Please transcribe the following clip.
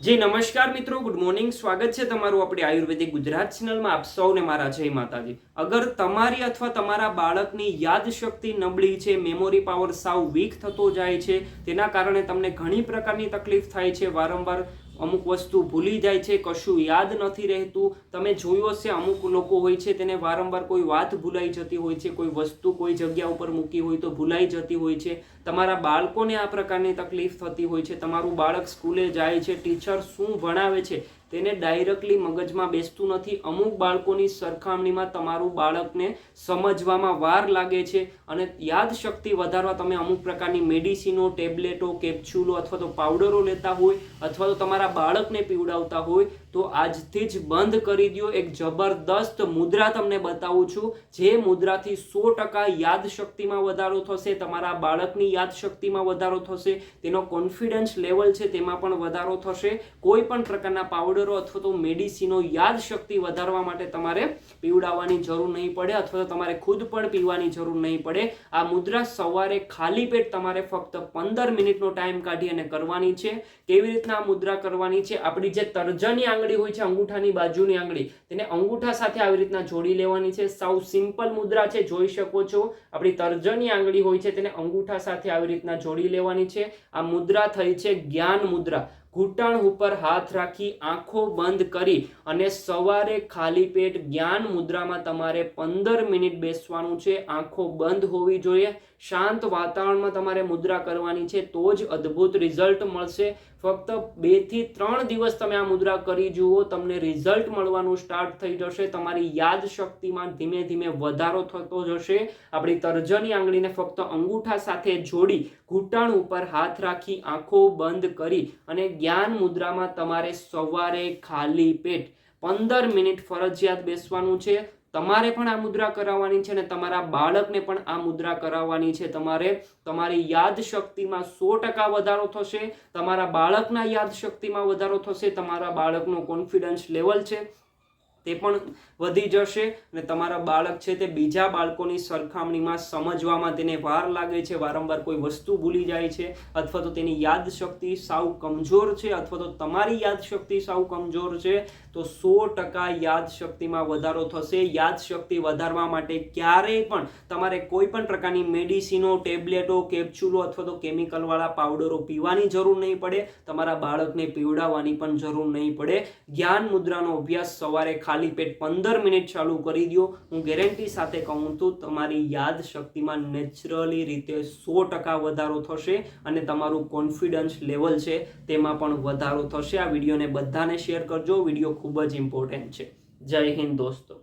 જી, નમસ્કાર મિત્રો. Good morning સ્વાગત છે તમારું આપણી આયુર્વેદિક ગુજરાત ચેનલમાં આપ સૌને મારા જય માતાજી. અગર તમારી અથવા તમારા બાળકની યાદશક્તિ નબળી છે મેમોરી પાવર સાવ વીક થતો જાય છે, તેના કારણે તમને ઘણી પ્રકારની તકલીફ થાય છે, વારંવાર અમુક વસ્તુ ભૂલી જાય છે, કશું યાદ નથી રહેતું. તમે જોયું હશે, અમુક લોકો હોય છે, તેને વારંવાર કોઈ વાત ભૂલાઈ જતી હોય છે, કોઈ વસ્તુ કોઈ જગ્યા ઉપર મૂકી હોય તો ભૂલાઈ જતી હોય છે. તમારા બાળકોને આ પ્રકારની તકલીફ થતી હોય છે. તમારું બાળક સ્કૂલે જાય છે, ટીચર શું ભણાવે છે? તેને ડાયરેક્ટલી મગજમાં બેસતું નથી. અમુક બાળકોની સરખામણીમાં તમારું બાળકને સમજવામાં વાર લાગે છે અને યાદશક્તિ વધારવા તમે અમુક પ્રકારની મેડિસિનો, ટેબ્લેટો, કેપ્સ્યુલો અથવા તો પાવડરો લેતા હોય અથવા તો તમારા બાળકને પીવડાવતા હોય તો આજથી જ બંધ કરી દો એક જબરદસ્ત મુદ્રા તમને બતાવું છું. જે મુદ્રાથી સો ટકા યાદશક્તિમાં વધારો થશે, તમારા બાળકની યાદશક્તિમાં વધારો થશે, તેનો કોન્ફિડન્સ લેવલ છે તેમાં પણ વધારો થશે. કોઈ પણ પ્રકારના પાવડરો અથવા તો મેડિસિનો યાદશક્તિ વધારવા માટે તમારે પીવડાવવાની જરૂર નહીં પડે અથવા તો તમારે ખુદ પણ પીવાની જરૂર નહીં પડે. આ મુદ્રા સવારે ખાલી પેટ તમારે ફક્ત પંદર મિનિટનો ટાઈમ કાઢી અને કરવાની છે. કેવી રીતના આ મુદ્રા કરવાની છે? આપણી જે તર્જની આંગળી હોય છે, અંગૂઠાની બાજુની આંગળી, તેને અંગૂઠા સાથે આવી રીતના જોડી લેવાની છે. સાવ સિમ્પલ મુદ્રા છે, જોઈ શકો છો. આપણી તર્જની આંગળી હોય છે, તેને અંગૂઠા સાથે આવી રીતના જોડી લેવાની છે. આ મુદ્રા થઈ છે જ્ઞાન મુદ્રા. ઘૂંટણ ઉપર હાથ રાખી આંખો બંધ કરી અને સવારે ખાલી પેટ જ્ઞાન મુદ્રામાં તમારે પંદર મિનિટ બેસવાનું છે. આંખો બંધ હોવી જોઈએ. શાંત વાતાવરણમાં તમારે મુદ્રા કરવાની છે તો જ અદ્ભુત રિઝલ્ટ મળશે. ફક્ત બેથી ત્રણ દિવસ તમે આ મુદ્રા કરી જુઓ, તમને રિઝલ્ટ મળવાનું સ્ટાર્ટ થઈ જશે. તમારી યાદ શક્તિમાં ધીમે ધીમે વધારો થતો જશે. આપણી તર્જની આંગળીને ફક્ત અંગૂઠા સાથે જોડી ઘૂંટણ ઉપર હાથ રાખી આંખો બંધ કરી અને જ્ઞાન મુદ્રામાં તમારે સવારે ખાલી પેટ પંદર મિનિટ ફરજિયાત બેસવાનું છે. તમારે પણ આ મુદ્રા કરાવવાની છે અને તમારા બાળકને પણ આ મુદ્રા કરાવવાની છે. તમારે તમારી યાદ શક્તિમાં સો ટકા વધારો થશે. તમારા બાળકના યાદ શક્તિમાં વધારો થશે. તમારા બાળકનો કોન્ફિડન્સ લેવલ છે. તે પણ વધી જશે અને તમારા બાળક છે તે બીજા બાળકોની સરખામણીમાં સમજવામાં તેને વાર લાગે છે, વારંવાર કોઈ વસ્તુ ભૂલી જાય છે અથવા તો તેની યાદશક્તિ સાવ કમજોર છે અથવા તો તમારી યાદશક્તિ સાવ કમજોર છે, તો સો ટકા યાદશક્તિમાં વધારો થશે. યાદશક્તિ વધારવા માટે ક્યારેય પણ તમારે કોઈ પણ પ્રકારની મેડિસિનો, ટેબ્લેટો, કેપ્સ્યુલો અથવા તો કેમિકલવાળા પાવડરો પીવાની જરૂર નહીં પડે. તમારા બાળકને પીવડાવવાની પણ જરૂર નહીં પડે. જ્ઞાન મુદ્રાનો અભ્યાસ સવારે ખાલી પેટ પંદર મિનિટ ચાલુ કરી દો હું ગેરંટી સાથે કહું તો તમારી યાદ શક્તિમાં નેચરલી રીતે સો ટકા વધારો થશે અને તમારું કોન્ફિડન્સ લેવલ છે તેમાં પણ વધારો થશે. આ વિડીયોને બધાને શેર કરજો. વીડિયો ખૂબ જ ઇમ્પોર્ટન્ટ છે. જય હિન્દ દોસ્તો.